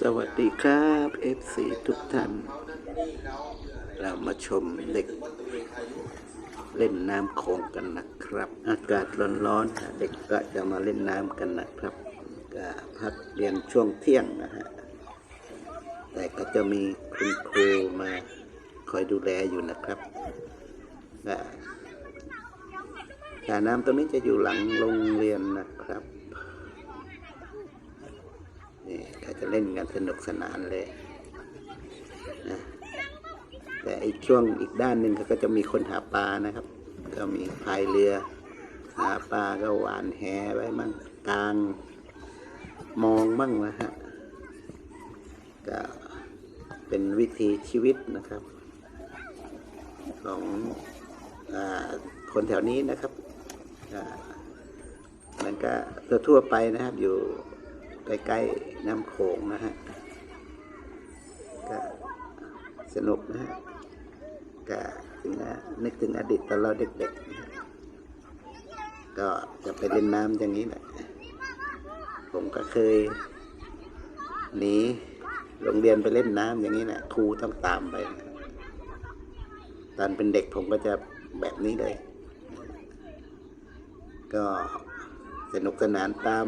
สวัสดีครับ FC ทุกท่าน เรามาชมเด็ก เล่นน้ำโขงกันนะครับ อากาศร้อนๆเด็กก็จะมาเล่นน้ำกันนะครับก็พักเรียนช่วงเที่ยงนะฮะแต่ก็จะมีคุณครูมาคอยดูแลอยู่นะครับก็สระน้ำตรงนี้จะอยู่หลังโรงเรียนนะครับ นี่เขา จะเล่นกันสนุกสนานเลยนะแต่อีกช่วงอีกด้านหนึ่งเขาก็จะมีคนหาปลานะครับ ก็มีพายเรือ หาปลาก็หวานแหไว้มั่งกลางมองมั่งนะฮะก็เป็นวิถีชีวิตนะครับ ของอคนแถวนี้นะครับมันก็ทั่วไปนะครับอยู่ ใกล้ๆน้ำโขงนะฮะก็สนุกนะฮะก็ถึงนะนึกถึงอดีตตอนเราเด็กๆ ก็จะไปเล่นน้ำอย่างนี้แหละ ผมก็เคยหนีโรงเรียนไปเล่นน้ำอย่างนี้แหละครูต้องตามไปนะตอนเป็นเด็กผมก็จะแบบนี้เลย ก็สนุกสนานตาม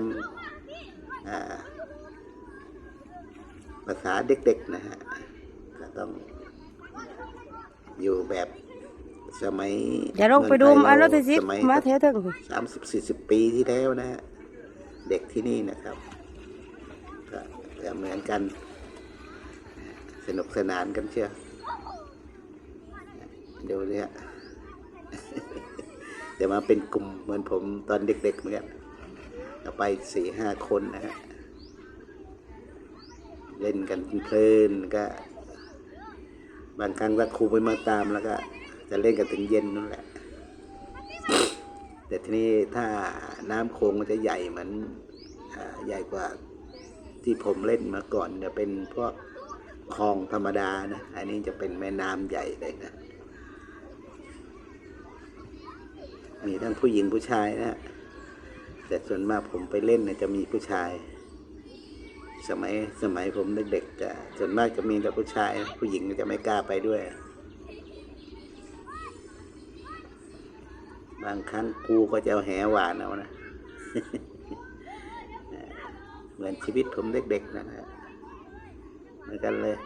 ภาษาเด็กๆนะฮะ ก็ต้องอยู่แบบสมัยอย่าลงไปดูมันรถไฟซิสมัยมาเถอะถึงสามสิบสี่สิบปีที่แล้วนะฮะ เด็กที่นี่นะครับก็จะเหมือนกัน สนุกสนานกันเชียวดูเนี่ยเดี๋ยวมาเป็นกลุ่มเหมือนผมตอนเด็กๆเหมือนกันเอา ไปสี่ห้าคนนะฮะ เล่นกันเพลินก็ บางครั้งถ้าครูไม่มาตามแล้วก็ จะเล่นกันถึงเย็นนั่นแหละ แต่ทีนี้ถ้าน้ำโขงมันจะใหญ่เหมือนอใหญ่กว่าที่ผมเล่นมาก่อนจะเป็นพวกคลองธรรมดานะ อันนี้จะเป็นแม่น้ำใหญ่เลยนะ มีทั้งผู้หญิงผู้ชายนะ แต่ส่วนมากผมไปเล่นเนี่ยจะมีผู้ชาย สมัยสมัยผมเด็กๆจะส่วนมากจะมีแต่ผู้ชาย ผู้หญิงจะไม่กล้าไปด้วย บางครั้งกูก็จะเอาแหหวานเอานะเหมือนชีวิตผมเด็กๆนะฮะเหมือนกันเลย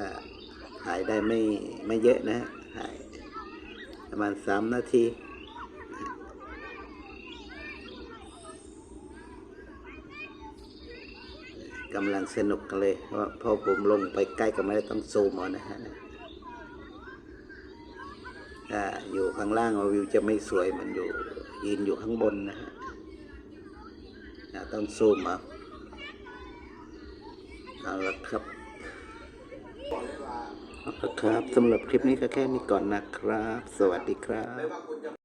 ก็ถ่ายได้ไม่ไม่เยอะนะฮะถ่ายประมาณสามนาทีกำลังสนุกกันเลยเพราะพอผมลงไปใกล้ก็ไม่ได้ต้องซูมเอานะฮะถ้าอยู่ข้างล่างวิวจะไม่สวยมันอยู่ยืนอยู่ข้างบนนะฮะต้องซูมเอาเอาละครับ ครับสำหรับคลิปนี้ก็แค่นี้ก่อนนะครับ สวัสดีครับ